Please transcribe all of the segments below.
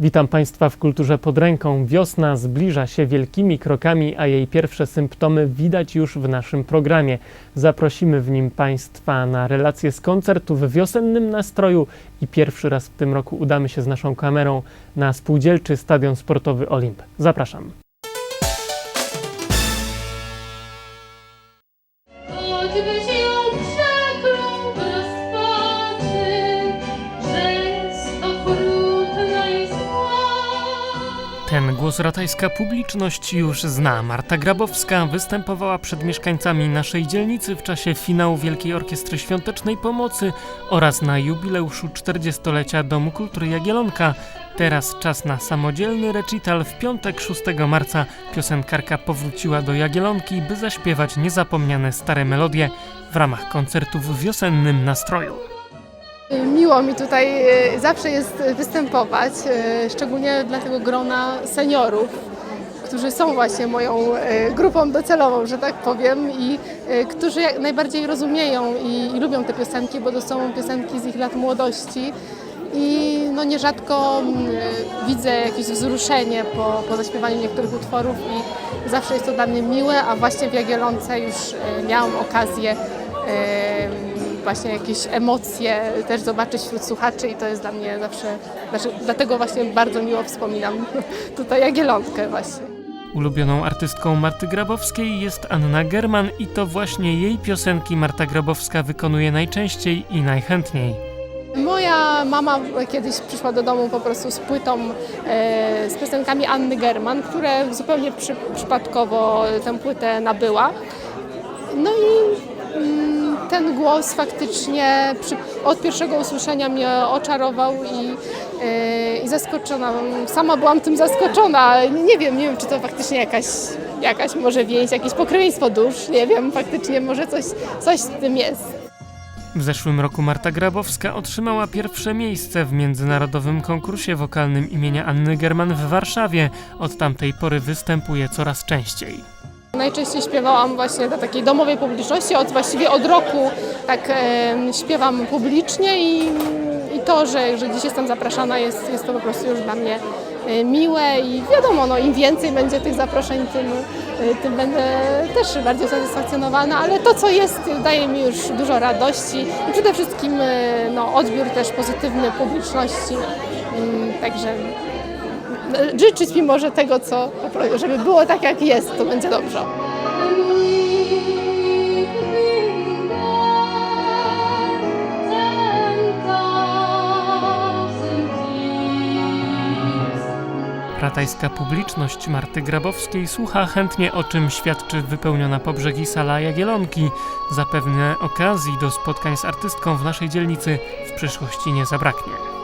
Witam Państwa w Kulturze pod ręką. Wiosna zbliża się wielkimi krokami, a jej pierwsze symptomy widać już w naszym programie. Zaprosimy w nim Państwa na relacje z koncertu w wiosennym nastroju i pierwszy raz w tym roku udamy się z naszą kamerą na spółdzielczy stadion sportowy Olimp. Zapraszam. Ten głos ratajska publiczność już zna. Marta Grabowska występowała przed mieszkańcami naszej dzielnicy w czasie finału Wielkiej Orkiestry Świątecznej Pomocy oraz na jubileuszu 40-lecia Domu Kultury Jagielonka. Teraz czas na samodzielny recital. W piątek 6 marca piosenkarka powróciła do Jagielonki, by zaśpiewać niezapomniane stare melodie w ramach koncertu w wiosennym nastroju. Miło mi tutaj e, zawsze jest występować, e, szczególnie dla tego grona seniorów, którzy są właśnie moją e, grupą docelową, że tak powiem, i którzy jak najbardziej rozumieją i, lubią te piosenki, bo to są piosenki z ich lat młodości. I no nierzadko mm, widzę jakieś wzruszenie po, po zaśpiewaniu niektórych utworów i zawsze jest to dla mnie miłe, a właśnie w Jagiellonce już miałam okazję właśnie jakieś emocje też zobaczyć wśród słuchaczy i to jest dla mnie zawsze, znaczy, dlatego właśnie bardzo miło wspominam tutaj Jagiellonkę właśnie. Ulubioną artystką Marty Grabowskiej jest Anna German i to właśnie jej piosenki Marta Grabowska wykonuje najczęściej i najchętniej. Moja mama kiedyś przyszła do domu po prostu z płytą e, z piosenkami Anny German, które zupełnie przy, przypadkowo tę płytę nabyła. No i ten głos faktycznie przy, od pierwszego usłyszenia mnie oczarował i, e, i zaskoczona. Sama byłam tym zaskoczona. Nie wiem, nie wiem, czy to faktycznie jakaś, jakaś może więź, jakieś pokrewieństwo dusz. Nie wiem, faktycznie może coś, coś z tym jest. W zeszłym roku Marta Grabowska otrzymała pierwsze miejsce w międzynarodowym konkursie wokalnym imienia Anny German w Warszawie. Od tamtej pory występuje coraz częściej. Najczęściej śpiewałam właśnie dla takiej domowej publiczności, od, właściwie od roku tak e, śpiewam publicznie i, i to, że, że dziś jestem zapraszana jest, jest to po prostu już dla mnie e, miłe i wiadomo, no, im więcej będzie tych zaproszeń, tym, e, tym będę też bardziej usatysfakcjonowana, ale to co jest daje mi już dużo radości i przede wszystkim e, no, odbiór też pozytywny publiczności, Mm, także życzyć mi może tego, co, żeby było tak jak jest, to będzie dobrze. Ratajska publiczność Marty Grabowskiej słucha chętnie o czym świadczy wypełniona po brzegi sala Jagielonki. Zapewne okazji do spotkań z artystką w naszej dzielnicy w przyszłości nie zabraknie.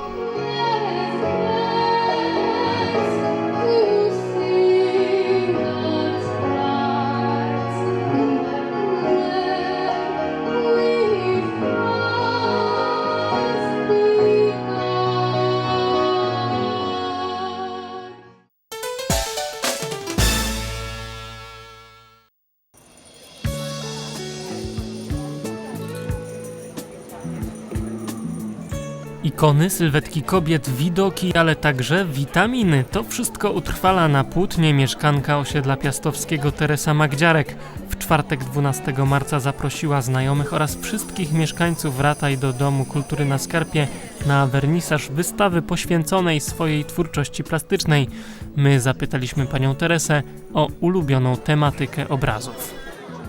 Ikony, sylwetki kobiet, widoki, ale także witaminy. To wszystko utrwala na płótnie mieszkanka osiedla piastowskiego Teresa Magdziarek. W czwartek 12 marca zaprosiła znajomych oraz wszystkich mieszkańców Rataj do Domu Kultury na Skarpie na wernisaż wystawy poświęconej swojej twórczości plastycznej. My zapytaliśmy panią Teresę o ulubioną tematykę obrazów.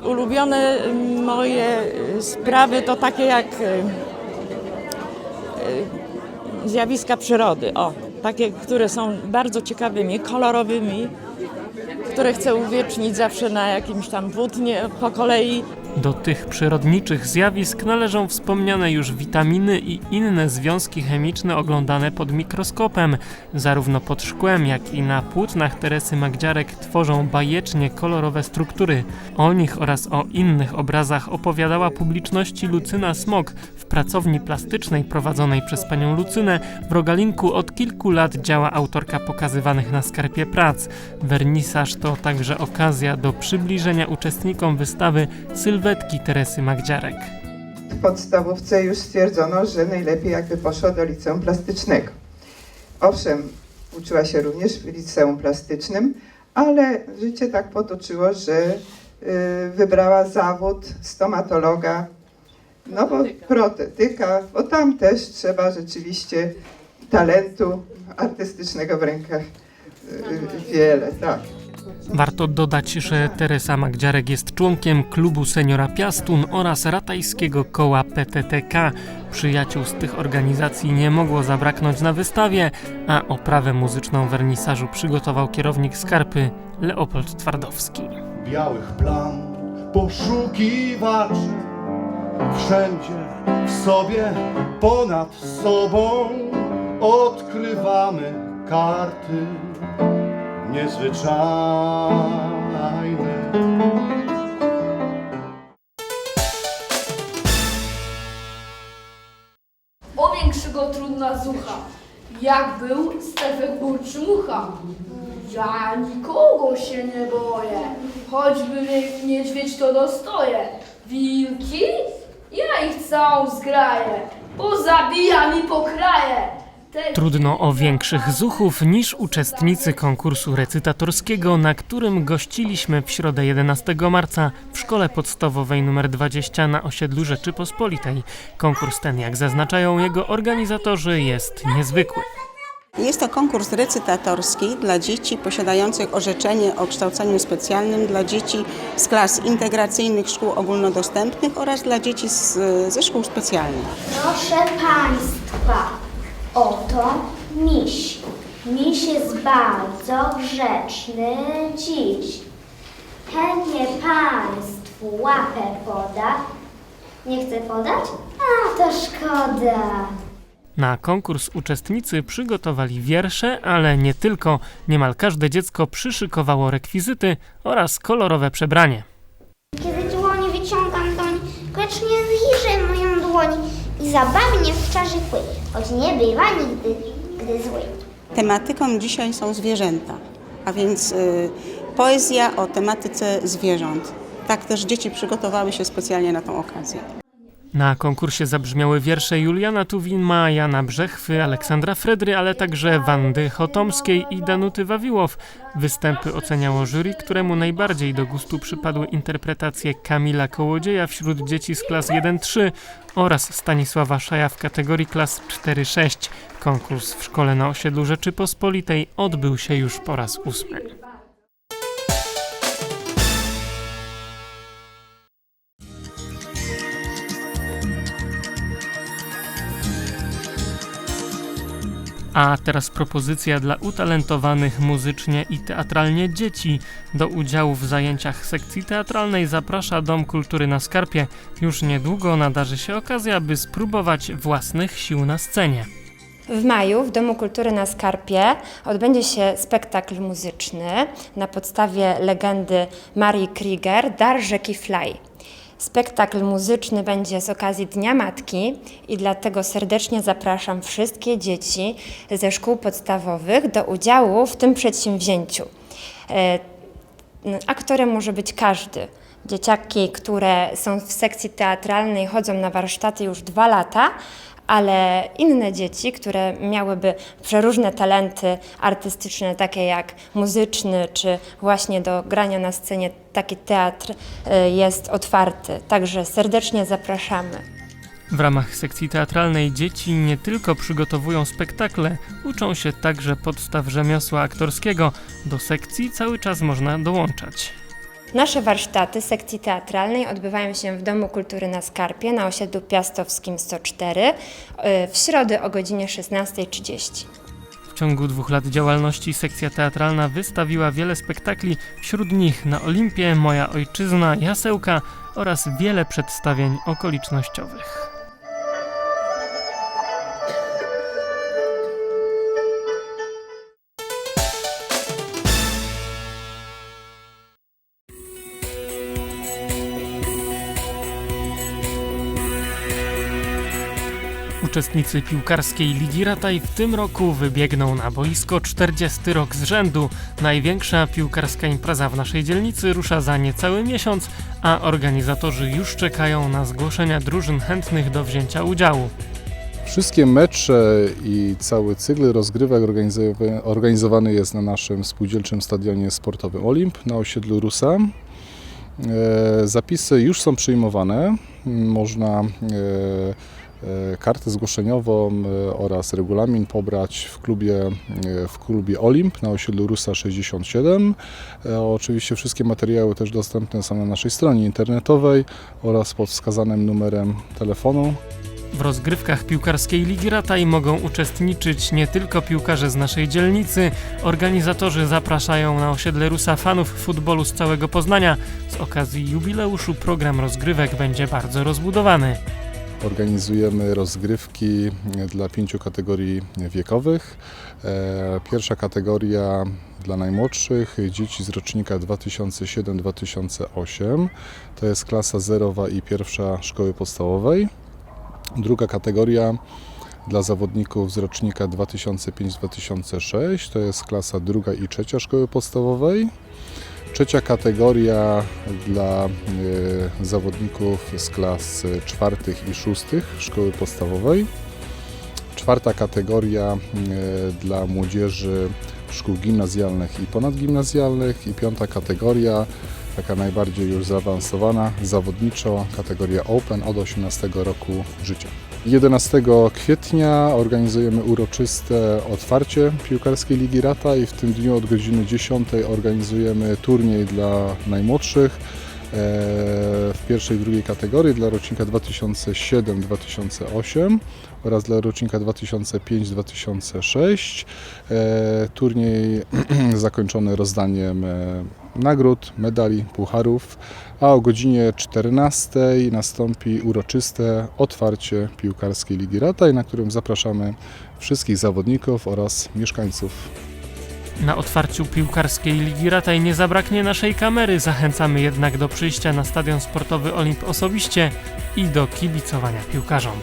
Ulubione moje sprawy to takie jak zjawiska przyrody. O, takie, które są bardzo ciekawymi, kolorowymi, które chcę uwiecznić zawsze na jakimś tam płótnie po kolei. Do tych przyrodniczych zjawisk należą wspomniane już witaminy i inne związki chemiczne oglądane pod mikroskopem. Zarówno pod szkłem, jak i na płótnach Teresy Magdziarek tworzą bajecznie kolorowe struktury. O nich oraz o innych obrazach opowiadała publiczności Lucyna Smok w pracowni plastycznej prowadzonej przez panią Lucynę. W Rogalinku od kilku lat działa autorka pokazywanych na skarpie prac. Wernisaż to także okazja do przybliżenia uczestnikom wystawy sylwetki Teresy Magdziarek. W podstawówce już stwierdzono, że najlepiej jakby poszło do liceum plastycznego. Owszem, uczyła się również w liceum plastycznym, ale życie tak potoczyło, że y, wybrała zawód stomatologa, no bo protetyka, bo tam też trzeba rzeczywiście talentu artystycznego w rękach y, wiele, tak. Warto dodać, że Teresa Magdziarek jest członkiem klubu seniora Piastun oraz ratajskiego koła PTTK. Przyjaciół z tych organizacji nie mogło zabraknąć na wystawie, a oprawę muzyczną wernisażu przygotował kierownik Skarpy Leopold Twardowski. białych plam poszukiwaczy wszędzie w sobie ponad sobą odkrywamy karty niezwyczajne. O większego trudna zucha. Jak był Stefek Burczy Mucha. Ja nikogo się nie boję, choćby niedźwiedź to dostoję. Wilki? Ja ich całą zgraję, pozabijam i pokraję. Trudno o większych zuchów niż uczestnicy konkursu recytatorskiego, na którym gościliśmy w środę 11 marca w szkole podstawowej nr 20 na osiedlu Rzeczypospolitej. Konkurs ten, jak zaznaczają jego organizatorzy, jest niezwykły. Jest to konkurs recytatorski dla dzieci posiadających orzeczenie o kształceniu specjalnym, dla dzieci z klas integracyjnych szkół ogólnodostępnych oraz dla dzieci z, ze szkół specjalnych. Proszę Państwa, oto miś. Miś jest bardzo grzeczny dziś. Chętnie Państwu łapę poda. Nie chce podać? A, to szkoda. Na konkurs uczestnicy przygotowali wiersze, ale nie tylko. Niemal każde dziecko przyszykowało rekwizyty oraz kolorowe przebranie. Kiedy dłoni wyciągam doń, grzecznie zliżę moją dłoń zabawnie w czarzy kły, choć nie bywa nigdy, gdy zły. Tematyką dzisiaj są zwierzęta, a więc y, poezja o tematyce zwierząt. Tak też dzieci przygotowały się specjalnie na tą okazję. Na konkursie zabrzmiały wiersze Juliana Tuwinma, Jana Brzechwy, Aleksandra Fredry, ale także Wandy Chotomskiej i Danuty Wawiłow. Występy oceniało jury, któremu najbardziej do gustu przypadły interpretacje Kamila Kołodzieja wśród dzieci z klas 1-3 oraz Stanisława Szaja w kategorii klas 4-6. Konkurs w szkole na osiedlu Rzeczypospolitej odbył się już po raz ósmy. A teraz propozycja dla utalentowanych muzycznie i teatralnie dzieci. Do udziału w zajęciach sekcji teatralnej zaprasza Dom Kultury na Skarpie. Już niedługo nadarzy się okazja, by spróbować własnych sił na scenie. W maju w Domu Kultury na Skarpie odbędzie się spektakl muzyczny na podstawie legendy Marii Krieger Dar rzeki Fly. Spektakl muzyczny będzie z okazji Dnia Matki i dlatego serdecznie zapraszam wszystkie dzieci ze szkół podstawowych do udziału w tym przedsięwzięciu. E, Aktorem może być każdy. Dzieciaki, które są w sekcji teatralnej, chodzą na warsztaty już dwa lata, ale inne dzieci, które miałyby przeróżne talenty artystyczne, takie jak muzyczny, czy właśnie do grania na scenie, taki teatr y, jest otwarty. Także serdecznie zapraszamy. W ramach sekcji teatralnej dzieci nie tylko przygotowują spektakle, uczą się także podstaw rzemiosła aktorskiego. Do sekcji cały czas można dołączać. Nasze warsztaty sekcji teatralnej odbywają się w Domu Kultury na Skarpie na osiedlu Piastowskim 104 y, w środę o godzinie 16.30. W ciągu dwóch lat działalności sekcja teatralna wystawiła wiele spektakli, wśród nich na Olimpie, Moja Ojczyzna, Jasełka oraz wiele przedstawień okolicznościowych. Uczestnicy piłkarskiej Ligi Rataj w tym roku wybiegną na boisko 40 rok z rzędu. Największa piłkarska impreza w naszej dzielnicy rusza za niecały miesiąc, a organizatorzy już czekają na zgłoszenia drużyn chętnych do wzięcia udziału. Wszystkie mecze i cały cykl rozgrywek organizowa- organizowany jest na naszym spółdzielczym stadionie sportowym Olimp na osiedlu Rusa. E, Zapisy już są przyjmowane. Można e, kartę zgłoszeniową e, oraz regulamin pobrać w klubie, e, w klubie Olimp na osiedlu Rusa 67. E, Oczywiście wszystkie materiały też dostępne są na naszej stronie internetowej oraz pod wskazanym numerem telefonu. W rozgrywkach piłkarskiej Ligi Rataj mogą uczestniczyć nie tylko piłkarze z naszej dzielnicy. Organizatorzy zapraszają na osiedle Rusa fanów futbolu z całego Poznania. Z okazji jubileuszu program rozgrywek będzie bardzo rozbudowany. Organizujemy rozgrywki dla pięciu kategorii wiekowych. E, Pierwsza kategoria dla najmłodszych, dzieci z rocznika 2007-2008. To jest klasa zerowa i pierwsza szkoły podstawowej. Druga kategoria dla zawodników z rocznika 2005-2006. To jest klasa druga i trzecia szkoły podstawowej. Trzecia kategoria dla e, zawodników z klas e, czwartych i szóstych szkoły podstawowej. Czwarta kategoria e, dla młodzieży szkół gimnazjalnych i ponadgimnazjalnych. I piąta kategoria, taka najbardziej już zaawansowana, zawodniczo, kategoria Open od 18 roku życia. 11 kwietnia organizujemy uroczyste otwarcie piłkarskiej Ligi Rata i w tym dniu od godziny 10 organizujemy turniej dla najmłodszych e, w pierwszej i drugiej kategorii dla rocznika 2007-2008 oraz dla rocznika 2005-2006. E, Turniej zakończony rozdaniem e, nagród, medali, pucharów, a o godzinie 14 nastąpi uroczyste otwarcie piłkarskiej Ligi Rataj, na którym zapraszamy wszystkich zawodników oraz mieszkańców Na otwarciu piłkarskiej Ligi Rataj nie zabraknie naszej kamery. Zachęcamy jednak do przyjścia na stadion sportowy Olimp osobiście i do kibicowania piłkarzom.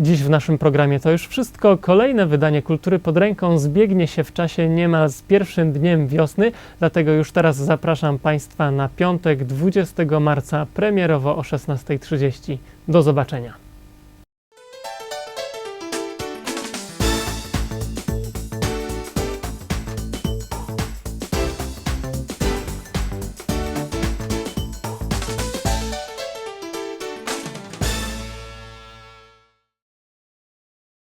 Dziś w naszym programie to już wszystko. Kolejne wydanie Kultury pod ręką zbiegnie się w czasie niemal z pierwszym dniem wiosny, dlatego już teraz zapraszam Państwa na piątek 20 marca premierowo o 16.30. Do zobaczenia.